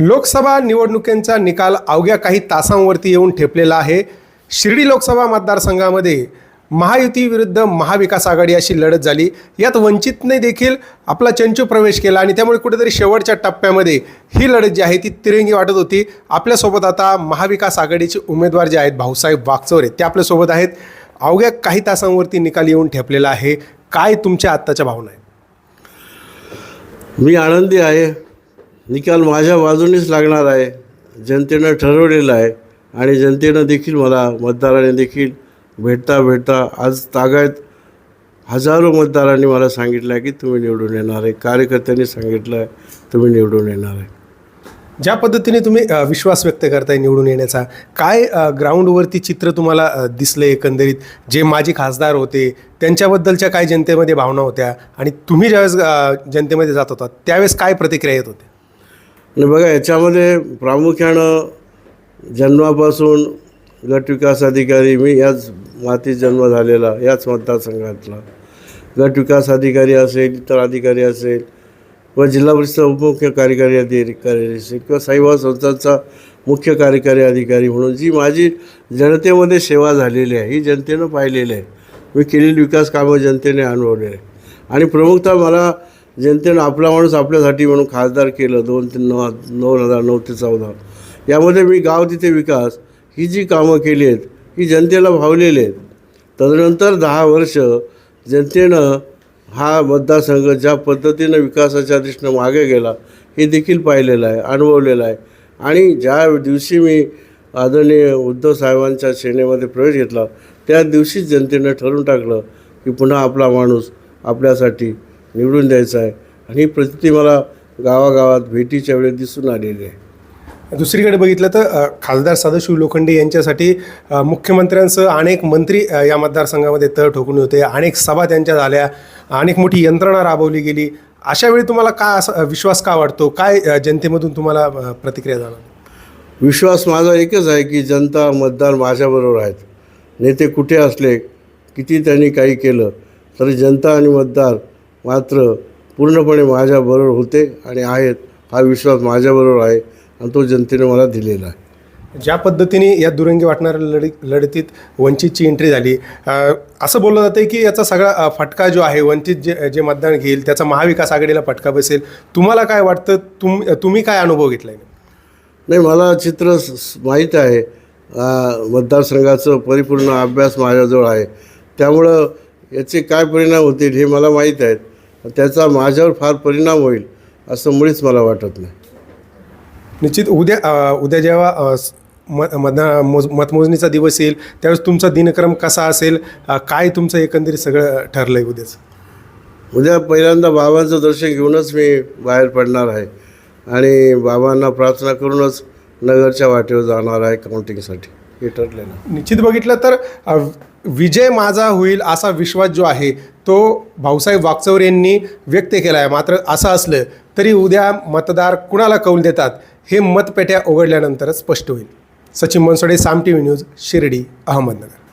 लोकसभा निवडणुकांचा निकाल अवघ्या काही तासांवरती येऊन ठेपलेला आहे. शिर्डी लोकसभा मतदारसंघामध्ये महायुती विरुद्ध महाविकास आघाडी अशी लढत झाली. यात वंचितने देखील आपला चंचू प्रवेश केला आणि त्यामुळे कुठेतरी शेवटच्या टप्प्यामध्ये ही लढत जी आहे ती तिरंगी वाटत होती. आपल्यासोबत आता महाविकास आघाडीचे उमेदवार जे आहेत भाऊसाहेब वागचौरे ते आपल्यासोबत आहेत. अवघ्या काही तासांवरती निकाल येऊन ठेपलेला आहे. काय तुमच्या आत्ताच्या भावना आहेत? मी आनंदी आहे. निकाल माझ्या बाजूनेच लागणार आहे. जनतेनं ठरवलेलं आहे आणि जनतेनं देखील मला मतदाराने देखील भेटता भेटता आज तागायत हजारो मतदारांनी मला सांगितलं आहे की तुम्ही निवडून येणार आहे. कार्यकर्त्यांनी सांगितलं आहे तुम्ही निवडून येणार आहे. ज्या पद्धतीने तुम्ही विश्वास व्यक्त करताय निवडून येण्याचा काय ग्राउंडवरती चित्र तुम्हाला दिसलं एकंदरीत? जे माजी खासदार होते त्यांच्याबद्दलच्या काय जनतेमध्ये भावना होत्या? आणि तुम्ही ज्यावेळेस जनतेमध्ये जात होता त्यावेळेस काय प्रतिक्रिया येत होत्या आणि बघा याच्यामध्ये प्रामुख्यानं जन्मापासून गट विकास अधिकारी मी याच मातीत जन्म झालेला याच मतदारसंघातला. गट विकास अधिकारी असेल इतर अधिकारी असेल व जिल्हा परिषद उपमुख्य कार्यकारी अधिकारी असेल किंवा साईबाबा संस्थांचा मुख्य कार्यकारी अधिकारी म्हणून जी माझी जनतेमध्ये सेवा झालेली आहे ही जनतेनं पाहिलेली आहे. मी केलेली विकास कामं जनतेने अनुभवलेली आहे आणि प्रमुखतः मला जनतेनं आपला माणूस आपल्यासाठी म्हणून खासदार केलं दोन ते नऊ दोन हजार नऊ ते चौदा. यामध्ये मी गाव तिथे विकास ही जी कामं केली आहेत ही जनतेला भावलेली आहेत. तदनंतर दहा वर्ष जनतेनं हा मतदारसंघ ज्या पद्धतीनं विकासाच्या दृष्टीनं मागे गेला हे देखील पाहिलेलं आहे अनुभवलेलं आहे. आणि ज्या दिवशी मी आदरणीय उद्धव साहेबांच्या सेनेमध्ये प्रवेश घेतला त्या दिवशीच जनतेनं ठरवून टाकलं की पुन्हा आपला माणूस आपल्यासाठी निवडून द्यायचा आहे. आणि ही प्रतिती मला गावागावात भेटीच्या वेळी दिसून आलेली आहे. दुसरीकडे बघितलं तर खासदार सदाशिव लोखंडे यांच्यासाठी मुख्यमंत्र्यांसह अनेक मंत्री या मतदारसंघामध्ये तळ ठोकून होते. अनेक सभा त्यांच्या झाल्या. अनेक मोठी यंत्रणा राबवली गेली. अशा वेळी तुम्हाला काय असा विश्वास का वाटतो काय जनतेमधून तुम्हाला प्रतिक्रिया जाणवते? विश्वास माझा एकच आहे की जनता मतदार माझ्याबरोबर आहेत. नेते कुठे असले किती त्यांनी काही केलं तरी जनता आणि मतदार मात्र पूर्णपणे माझ्याबरोबर होते आणि आहेत हा विश्वास माझ्याबरोबर आहे आणि तो जनतेने मला दिलेला आहे. ज्या पद्धतीने या दुरंगी वाटणाऱ्या लढी लढतीत वंचितची एंट्री झाली असं बोललं जातं की याचा सगळा फटका जो आहे वंचित जे जे मतदान घेईल त्याचा महाविकास आघाडीला फटका बसेल. तुम्हाला काय वाटतं? तुम तुम्ही काय अनुभव घेतला आहे नाही मला चित्र माहीत आहे. मतदारसंघाचं परिपूर्ण अभ्यास माझ्याजवळ आहे. त्यामुळं याचे काय परिणाम होतील हे मला माहीत आहेत. त्याचा माझ्यावर फार परिणाम होईल असं मुळीच मला वाटत नाही. निश्चित उद्या अ, उद्या जेव्हा अ, स- म मतदा मोज मतमोजणीचा दिवस येईल त्यावेळेस तुमचा दिनक्रम कसा असेल अ, काय तुमचं एकंदरीत सगळं ठरलं आहे उद्याचं? उद्या पहिल्यांदा बाबांचं दर्शन घेऊनच मी बाहेर पडणार आहे आणि बाबांना प्रार्थना करूनच नगरच्या वाटेवर जाणार आहे काउंटिंगसाठी हे ठरलेलं. आहे. निश्चित बघितलं तर अ, विजय माझा होईल असा विश्वास जो आहे तो भाऊसाहेब वागचौर यांनी व्यक्त केला आहे मात्र असं असलं तरी उद्या मतदार कुणाला कौल देतात हे मतपेट्या उघडल्यानंतरच स्पष्ट होईल. Sachin Mansode Saam T V news Shirdi Ahmednagar.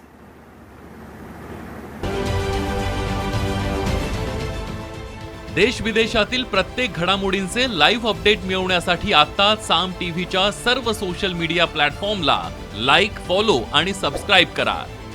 देश विदेशातील प्रत्येक घडामोडींचे लाईव्ह अपडेट मिळवण्यासाठी आता साम टीव्हीच्या सर्व सोशल मीडिया प्लॅटफॉर्मला लाईक फॉलो आणि सबस्क्राईब करा.